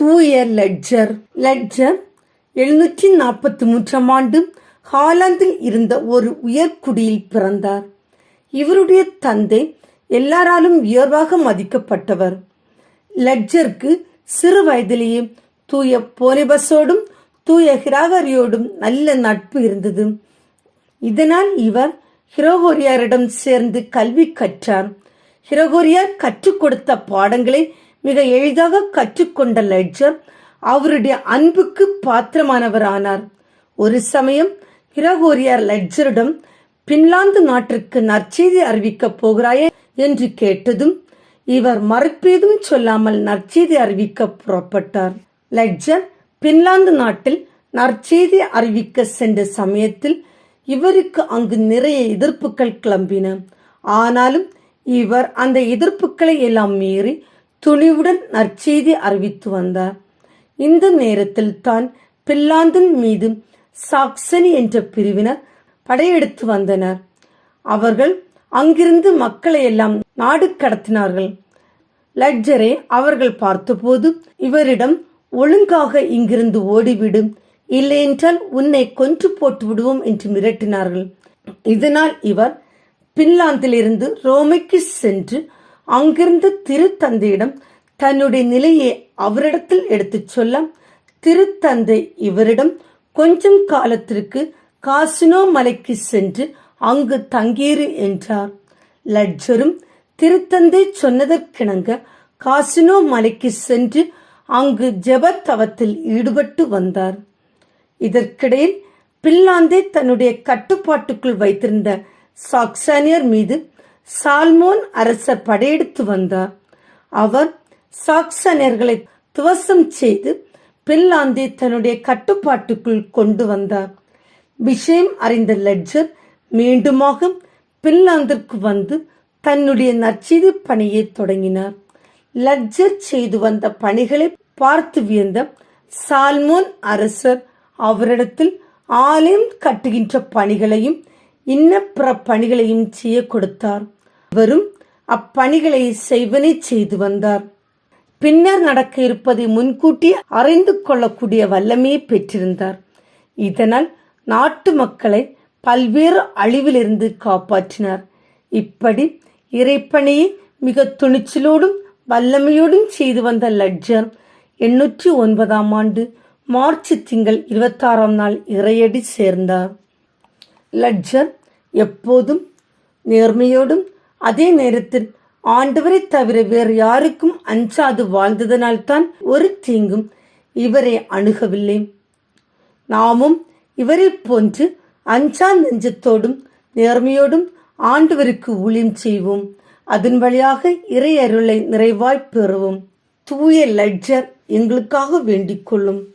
தூய ledger. Ledger எழுநூற்றி நாற்பத்தி மூன்றாம் ஆண்டு ஹாலாந்தில் இருந்த ஒரு உயர்குடியில் பிறந்தார். இவருடைய தந்தை எல்லாராலும் உயர்வாக மதிக்கப்பட்டவர். லெட்ஜருக்கு சிறு வயதிலேயே தூய போலிபஸோடும் தூய ஹிராகரியோடும் நல்ல நட்பு இருந்தது. இதனால் இவர் ஹிரோகோரியாரிடம் சேர்ந்து கல்வி கற்றார். ஹிரோகோரியார் கற்றுக் கொடுத்த பாடங்களை மிக எளிதாக கற்றுக்கொண்ட லெட்ஜர் அவருடைய அன்புக்கு பாத்திரமானவரானார். ஒரு சமயம் கிரகோரியார் லெட்ஜரிடம் பின்லாந்து நாட்டிற்கு நற்செய்தி அறிவிக்கப் போகிறாயே? என்று கேட்டதும் இவர் மறுப்பேதும் சொல்லாமல் நற்செய்தி அறிவிக்க புறப்பட்டார். லெட்ஜர் பின்லாந்து நாட்டில் நற்செய்தி அறிவிக்க சென்ற சமயத்தில் இவருக்கு அங்கு நிறைய எதிர்ப்புகள் கிளம்பின. ஆனாலும் இவர் அந்த எதிர்ப்புகளை எல்லாம் மீறி துணிவுடன் நற்செய்தி அறிவித்து வந்தார். இந்த நேரத்தில் தான் பின்லாந்தின் மீது சாக்சனி என்ற பிரிவினர் படையெடுத்து வந்தனர். அவர்கள் அங்கிருந்து மக்களை எல்லாம் நாடு கடத்தினார்கள். லட்ஜரை அவர்கள் பார்த்தபோது இவரிடம் ஒழுங்காக இங்கிருந்து ஓடிவிடும் இல்லையென்றால் உன்னை கொன்று போட்டு விடுவோம் என்று மிரட்டினார்கள். இதனால் இவர் பின்லாந்திலிருந்து ரோமைக்கு சென்று அங்கிருந்து திருத்தந்தையிடம் தன்னுடைய நிலையை அவரிடத்தில் எடுத்துச் சொல்ல திருத்தந்தை இவரிடம் கொஞ்சம் காலத்திற்கு காசினோ மலைக்கு சென்று அங்கு தங்கியிரு என்றார். லட்ஜரும் திருத்தந்தை சொன்னதற்கிணங்க காசினோ மலைக்கு சென்று அங்கு ஜெபத்தவத்தில் ஈடுபட்டு வந்தார். இதற்கிடையில் பின்லாந்தை தன்னுடைய கட்டுப்பாட்டுக்குள் வைத்திருந்த சாக்சானியர் மீது சால்மோன் அரசர் படையெடுத்து வந்தார் அவர் சாக்சனியர்களை துவசம் செய்து பின்லாந்தை தன்னுடைய கட்டுப்பாட்டுக்குள் கொண்டு வந்தார். விஷயம் அறிந்த லெட்ஜர் மீண்டுமாக பின்லாந்திற்கு வந்து தன்னுடைய நற்செய்தி பணியை தொடங்கினார். லட்ஜர் செய்து வந்த பணிகளை பார்த்து வியந்த சால்மோன் அரசர் அவரிடத்தில் ஆலயம் கட்டுகின்ற பணிகளையும் இன்னப்புற பணிகளையும் செய்ய கொடுத்தார் அவரும் அப்பணிகளை செய்வனை செய்து வந்தார். பின்னர் நடக்க இருப்பதை முன்கூட்டி அறிந்து கொள்ளக்கூடிய வல்லமையை பெற்றிருந்தார். இதனால் நாட்டு மக்களை பல்வேறு அழிவிலிருந்து காப்பாற்றினார். இப்படி இறைப்பணியை மிக துணிச்சலோடும் வல்லமையோடும் செய்து வந்த லட்ஜர் எண்ணூற்றி ஒன்பதாம் ஆண்டு மார்ச் திங்கள் இருபத்தாறாம் நாள் இறையடி சேர்ந்தார். லட்ஜர் எப்போதும் நேர்மையோடும் அதே நேரத்தில் ஆண்டவரை தவிர வேறு யாருக்கும் அஞ்சாது வாழ்ந்ததனால்தான் ஒரு தீங்கும் இவரை அணுகவில்லை. நாமும் இவரை போன்று அஞ்சா நெஞ்சத்தோடும் நேர்மையோடும் ஆண்டவருக்கு ஊழியம் செய்வோம். அதன் வழியாக இறை அருளை நிறைவாய் பெறுவோம். தூய லட்ஜர் எங்களுக்காக வேண்டிக் கொள்ளும்.